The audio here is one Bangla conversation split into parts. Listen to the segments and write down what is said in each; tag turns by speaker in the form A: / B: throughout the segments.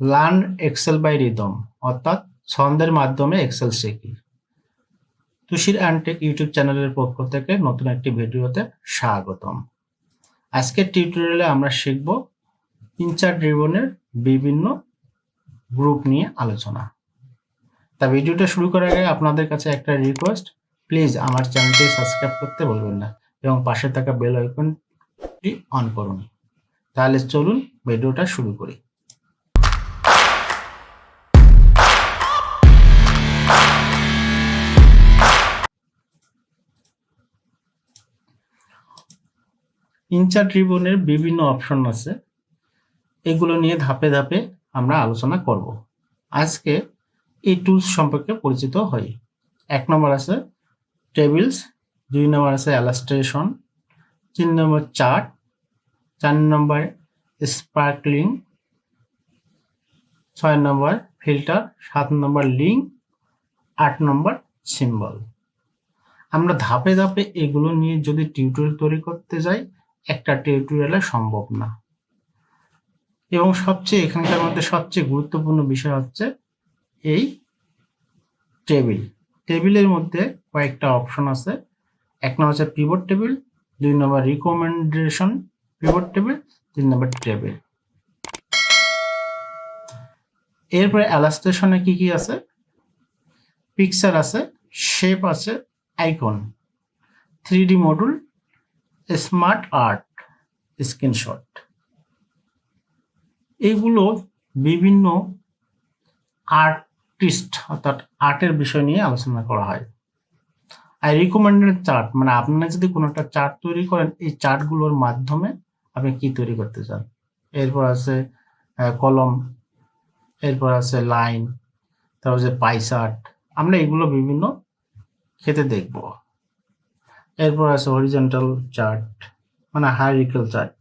A: লার্ন এক্সেল বাই রিদম অর্থাৎ ছন্দের মাধ্যমে এক্সেল শিখি। তুষির অ্যান্টেক ইউটিউব চ্যানেলের পক্ষ থেকে নতুন একটি ভিডিওতে স্বাগতম। আজকের টিউটোরিয়ালে আমরা শিখব ইনচার্ট রিবনের বিভিন্ন গ্রুপ নিয়ে আলোচনা। তা ভিডিওটা শুরু করার আগে আপনাদের কাছে একটা রিকোয়েস্ট প্লিজ আমার চ্যানেলটি সাবস্ক্রাইব করতে বলবেন না এবং পাশে থাকা বেল আইকনটি অন করুন। তাহলে চলুন ভিডিওটা শুরু করি। ইনচার্ট রিবনের বিভিন্ন অপশন আছে। এগুলো নিয়ে ধাপে ধাপে আমরা আলোচনা করব। আজকে এই টুলস সম্পর্কে পরিচিত হই। এক নম্বর আছে টেবিলস দুই নম্বর আছে অ্যালাস্ট্রেশন তিন নম্বর চার্ট চার নম্বর স্পার্কলিং ছয় নম্বর ফিল্টার সাত নম্বর লিঙ্ক আট নম্বর সিম্বল আমরা ধাপে ধাপে এগুলো নিয়ে যদি টিউটোরিয়াল তৈরি করতে যাই একটা টিউটোরিয়ালে সম্ভব না। এবং সবচেয়ে এখানকার মধ্যে সবচেয়ে গুরুত্বপূর্ণ বিষয় হচ্ছে এই টেবিল টেবিলের মধ্যে কয়েকটা অপশন আছে। এক নম্বর হচ্ছে পিভট টেবিল দুই নম্বর রিকমেন্ডেশন পিভট টেবিল তিন নম্বর টেবিল এরপরে অ্যালাস্টেশনে কি কি আছে? পিকচার আছে শেপ আছে icon three D module smart art screenshot. এইগুলো বিভিন্ন আর্টিস্ট অর্থাৎ আর্টের বিষয় নিয়ে আলোচনা করা হয়। আর রিকমেন্ডেড চার্ট মানে আপনারা যদি কোনো একটা চার্ট তৈরি করেন, এই চার্টগুলোর মাধ্যমে আপনি কি তৈরি করতে চান? এরপর আছে কলম, এরপর আছে লাইন তারপর যে পাই চার্ট আমরা এগুলো বিভিন্ন খেতে দেখব। এরপর আছে হরিজেন্টাল চার্ট মানে হাইরিক্যাল চার্ট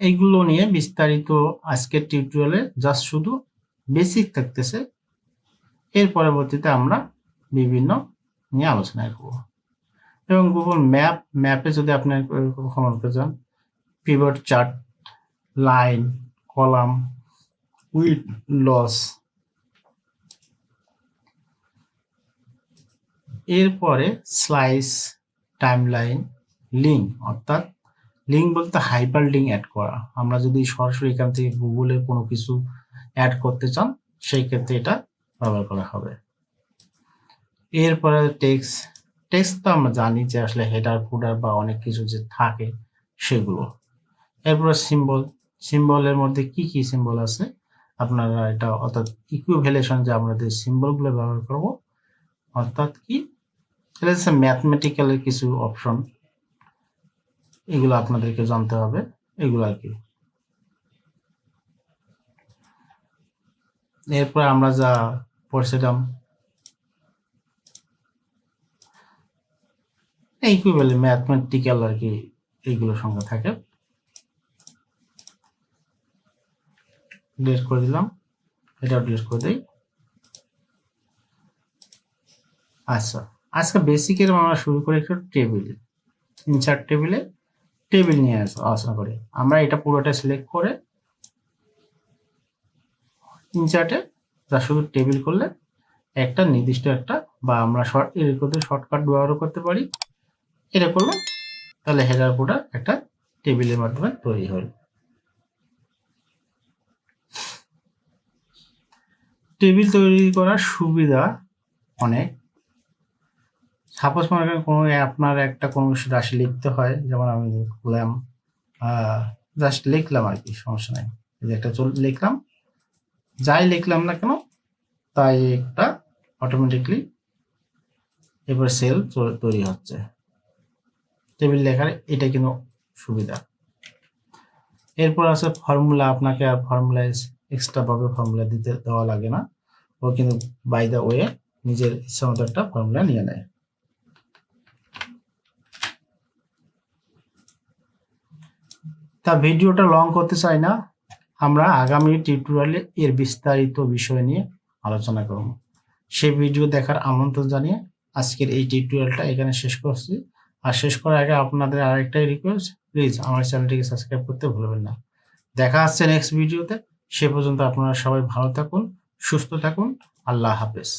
A: এইগুলো নিয়ে বিস্তারিত আজকের টিউটোরিয়ালে জাস্ট শুধু বেসিক থাকতেছে। এর পরবর্তীতে আমরা বিভিন্ন নিয়ে আলোচনা করব এবং গুগল ম্যাপ ম্যাপে যদি আপনি কখনো চান pivot chart line column with loss এরপরে স্লাইস টাইমলাইন লিঙ্ক অর্থাৎ লিঙ্ক বলতে হাইপার লিঙ্ক অ্যাড করা। আমরা যদি সরাসরি এখান থেকে গুগলে কোনো কিছু অ্যাড করতে চান, সেই ক্ষেত্রে এটা ব্যবহার করা হবে। এরপরে টেক্স টেক্সট তো আমরা জানি যে আসলে হেডার ফুডার বা অনেক কিছু যে থাকে সেগুলো। এরপরে সিম্বল সিম্বলের মধ্যে কি কি সিম্বল আছে? আপনারা এটা অর্থাৎ ইকুইভ্যালেশন যে আমরা যে সিম্বলগুলো ব্যবহার করব, অর্থাৎ কি? এটা হচ্ছে ম্যাথমেটিক্যালের কিছু অপশন এগুলো আপনাদেরকে জানতে হবে। এগুলো আর কি। এরপর আমরা যা পড়ছিলাম। ইকুইভ্যালেন্ট ম্যাথমেটিক্যাল আর কি এইগুলো সঙ্গে থাকে। ডিলিট করে দিলাম। এটাও ডিলিট করে দিই। আচ্ছা। আজকে বেসিকের আমরা শুরু করি একটু টেবিল ইনসার্ট টেবিলে টেবিল নিয়ে আলোচনা করি। আমরা এটা পুরোটা সিলেক্ট করে ইনচার্টে যা শুধু টেবিল করলে একটা নির্দিষ্ট একটা বা আমরা শর্ট এর করতে শর্টকাট ব্যবহার করতে পারি। এটা করলাম তাহলে হেডার কোডা একটা টেবিলের মাধ্যমে তৈরি হল টেবিল তৈরি করার সুবিধা অনেক। সাপোজ মনে করেন কোনো আপনার একটা কোনো রাশি লিখতে হয়, যেমন আমি লিখলাম জাস্ট লিখলাম আর কি, সমস্যা নাই। যে একটা চল, লিখলাম। যাই লিখলাম না কেন, তাই একটা অটোমেটিকলি এবার সেল তৈরি হচ্ছে। টেবিল লেখার এটা কিন্তু সুবিধা। এরপর আছে ফর্মুলা আপনাকে আর ফর্মুলা এক্সট্রা ভাবে ফর্মুলা দিতে দেওয়া লাগে না। ও কিন্তু বাই দ্য ওয়ে নিজের ইচ্ছা মতো একটা ফর্মুলা নিয়ে নেয়। তা ভিডিওটা লং করতে চাই না। আমরা আগামী টিউটোরিয়ালে এর বিস্তারিত বিষয় নিয়ে আলোচনা করব। সেই ভিডিও দেখার আমন্ত্রণ জানিয়ে আজকের এই টিউটোরিয়ালটা এখানে শেষ করছি। আর শেষ করার আগে আপনাদের আরেকটাই রিকোয়েস্ট প্লিজ আমার চ্যানেলটিকে সাবস্ক্রাইব করতে ভুলবেন না। দেখা হচ্ছে নেক্সট ভিডিওতে সে পর্যন্ত আপনারা সবাই ভালো থাকুন, সুস্থ থাকুন। আল্লাহ হাফেজ।